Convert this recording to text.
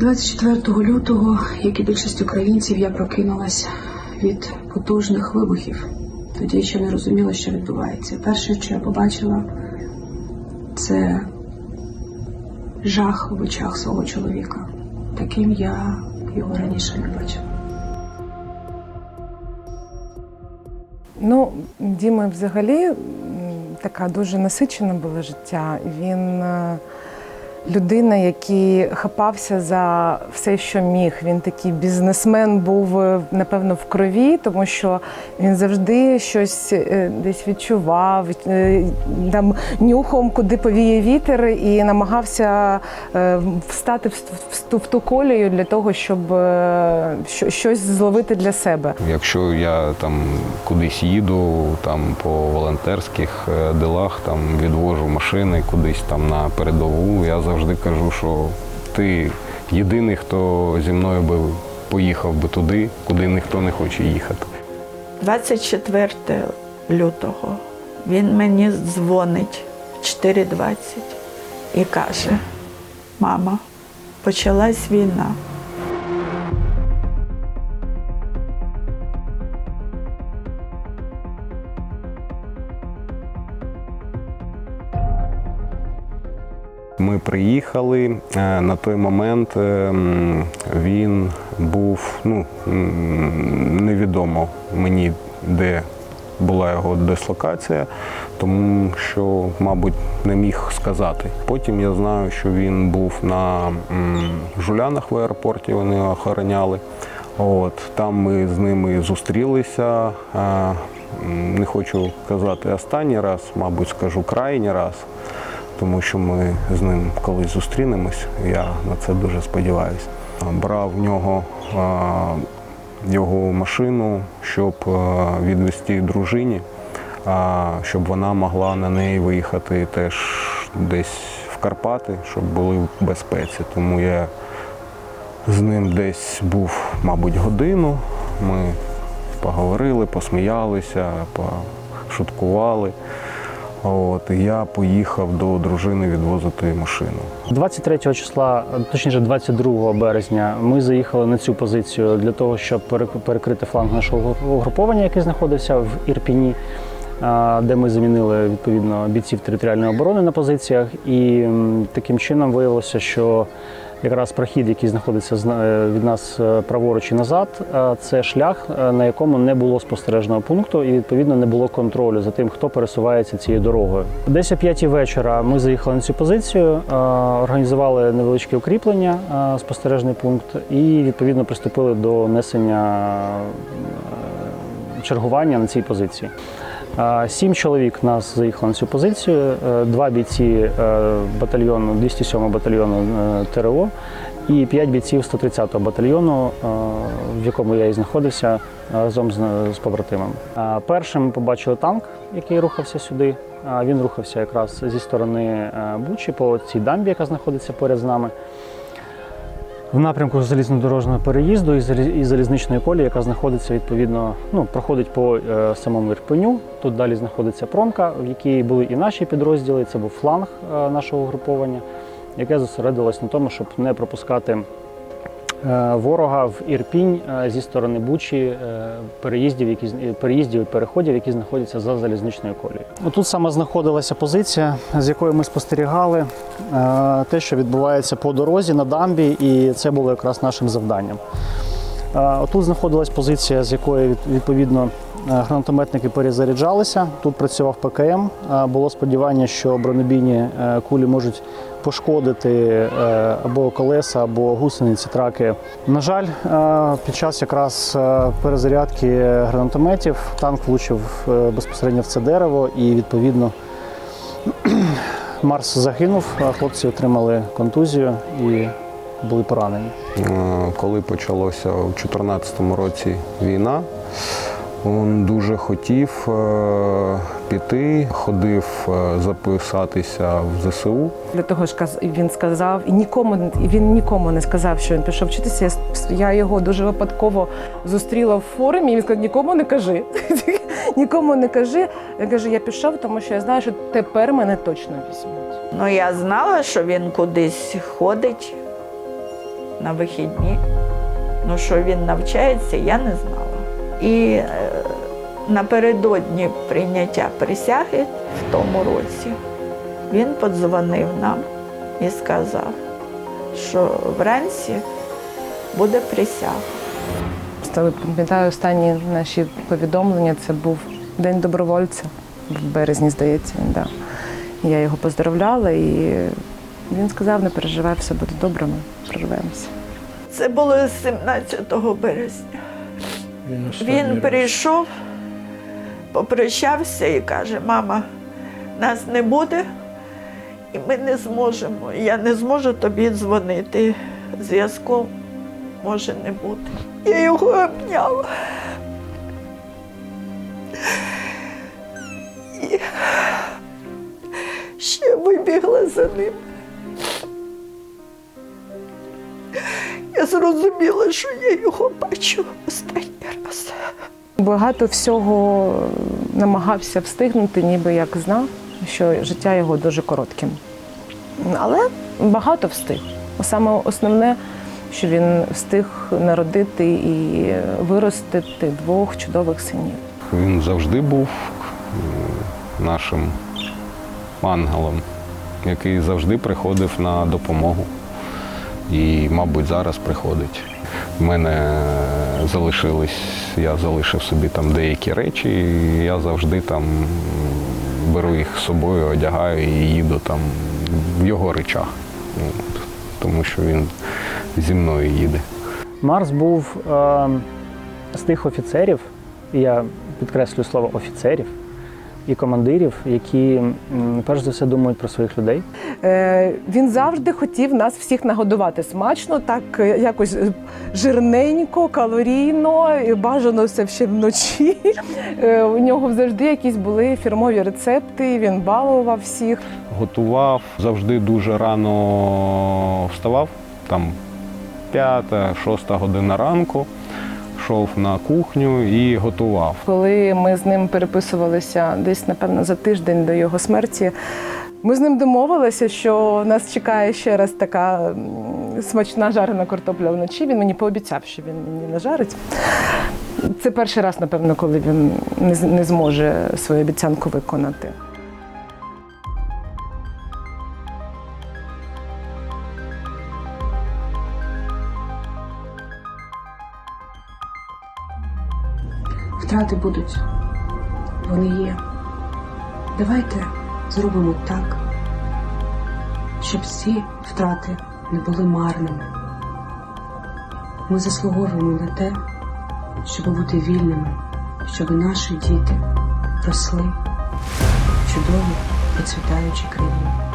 24 лютого, як і більшість українців, я прокинулась від потужних вибухів. Тоді ще не розуміла, що відбувається. Перше, що я побачила, це жах в очах свого чоловіка. Таким я його раніше не бачила. Ну, Діма взагалі така дуже насичена була життя. Він е, людина, який хапався за все, що міг. Він такий бізнесмен був, е, напевно, в крові, тому що він завжди щось е, десь відчував, е, там нюхом, куди повіє вітер, і намагався встати в, ту- колію для того, щоб щось зловити для себе. Якщо я там кудись їду, там по волонтерських ділах, там відвожу машини кудись там на передову, я завжди кажу, що ти єдиний, хто зі мною би поїхав би туди, куди ніхто не хоче їхати. 24 лютого він мені дзвонить в 4.20 і каже: Мама, почалась війна. Ми приїхали. е, На той момент е, він був ну, невідомо мені, де була його дислокація, тому що, мабуть, не міг сказати. Потім я знаю, що він був на Жулянах в аеропорті, вони охороняли. От, там ми з ними зустрілися. Е, Не хочу казати останній раз, мабуть, скажу крайній раз тому що ми з ним колись зустрінемось. Я на це дуже сподіваюся. Брав в нього його машину, щоб відвести дружині, щоб вона могла на неї виїхати теж десь в Карпати, щоб були в безпеці. Тому я з ним десь був, мабуть, годину. Ми поговорили, посміялися, пошуткували. От, я поїхав до дружини відвозити машину. 23 числа, точніше 22 березня, ми заїхали на цю позицію для того, щоб перек- перекрити фланг нашого угруповання, яке знаходився в Ірпіні, де ми замінили відповідно бійців територіальної оборони на позиціях. І таким чином виявилося, що якраз прохід, який знаходиться зна- е, від нас е, праворуч і назад, е, це шлях, на якому не було спостережного пункту, і відповідно не було контролю за тим, хто пересувається цією дорогою. Десь о п'ятій вечора ми заїхали на цю позицію, організували невеличке укріплення, спостережний пункт, і відповідно приступили до несення чергування на цій позиції. Сім чоловік нас заїхало на цю позицію, е, два бійці е, батальйону 207 батальйону е, ТРО і п'ять бійців 130-го батальйону, в якому я і знаходився разом з, побратимами. Першим побачили танк, який рухався сюди. Він рухався якраз зі сторони Бучі по цій дамбі, яка знаходиться поряд з нами в напрямку залізнодорожного переїзду і залі- і залізничної колії, яка знаходиться відповідно, ну проходить по е, самому Ірпеню. Тут далі знаходиться промка, в якій були і наші підрозділи. Це був фланг е, нашого угруповання, яке зосередилось на тому, щоб не пропускати ворога в Ірпінь е, зі сторони Бучі е, переїздів, які е, переїздів і переходів, які знаходяться за залізничною колією. Тут саме знаходилася позиція, з якої ми спостерігали е, те, що відбувається по дорозі на дамбі, і це було якраз нашим завданням. Е, Тут знаходилась позиція, з якої відповідно е, гранатометники перезаряджалися. Тут працював ПКМ. Е, Було сподівання, що бронебійні кулі можуть пошкодити або колеса, або гусениці, траки. На жаль, під час якраз перезарядки гранатометів танк влучив безпосередньо в це дерево і відповідно. Марс загинув, а хлопці отримали контузію і були поранені. Е, Коли почалося у 2014 році війна, він дуже хотів е, піти, ходив е, записатися в ЗСУ. Для того ж каз- він сказав, і нікому він нікому не сказав, що він пішов вчитися. С- я його дуже випадково зустріла в форумі. І він сказав, нікому не кажи. нікому не кажи. Я кажу, я пішов, тому що я знаю, що тепер мене точно візьмуть. Ну, я знала, що він кудись ходить. На вихідні. Ну, що він навчається, я не знала. І е, напередодні прийняття присяги в тому році він подзвонив нам і сказав, що вранці буде присяга. Пам'ятаю останні наші повідомлення. Це був День добровольця в березні, здається. він, Да. Я його поздравляла, і він сказав: не переживай, все буде добре, ми прорвемося. Це було 17 березня. Він прийшов, попрощався і каже: мама, нас не буде, і ми не зможемо. Я не зможу тобі дзвонити. Зв'язку може не бути. Я його обняла. І ще вибігла за ним. Я зрозуміла, що я його бачу останній раз. Багато всього намагався встигнути, ніби як знав, що життя його дуже коротким. Але багато встиг. Саме основне, що він встиг народити і виростити двох чудових синів. Він завжди був нашим ангелом, який завжди приходив на допомогу. І, мабуть, зараз приходить. У мене залишились, я залишив собі там деякі речі, і я завжди там беру їх з собою, одягаю і їду там в його речах. Тому що він зі мною їде. Марс був е, з тих офіцерів, і я підкреслюю слово офіцерів і командирів, які перш за все думають про своїх людей. Е, Він завжди хотів нас всіх нагодувати смачно, так е, якось е, жирненько, калорійно, бажано все ще вночі. Е, У нього завжди якісь були фірмові рецепти. Він балував всіх. готував, завжди дуже рано вставав, там п'ята, шоста година ранку, йшов на кухню і готував. Коли ми з ним переписувалися десь, напевно, за тиждень до його смерті, ми з ним домовилися, що нас чекає ще раз така смачна жарена картопля вночі. Він мені пообіцяв, що він мені нажарить. Це перший раз, напевно, коли він не зможе свою обіцянку виконати. Втрати будуть. Вони є. Давайте зробимо так, щоб ці втрати не були марними. Ми заслуговуємо на те, щоб бути вільними, щоб наші діти росли в чудовій процвітаючій країні.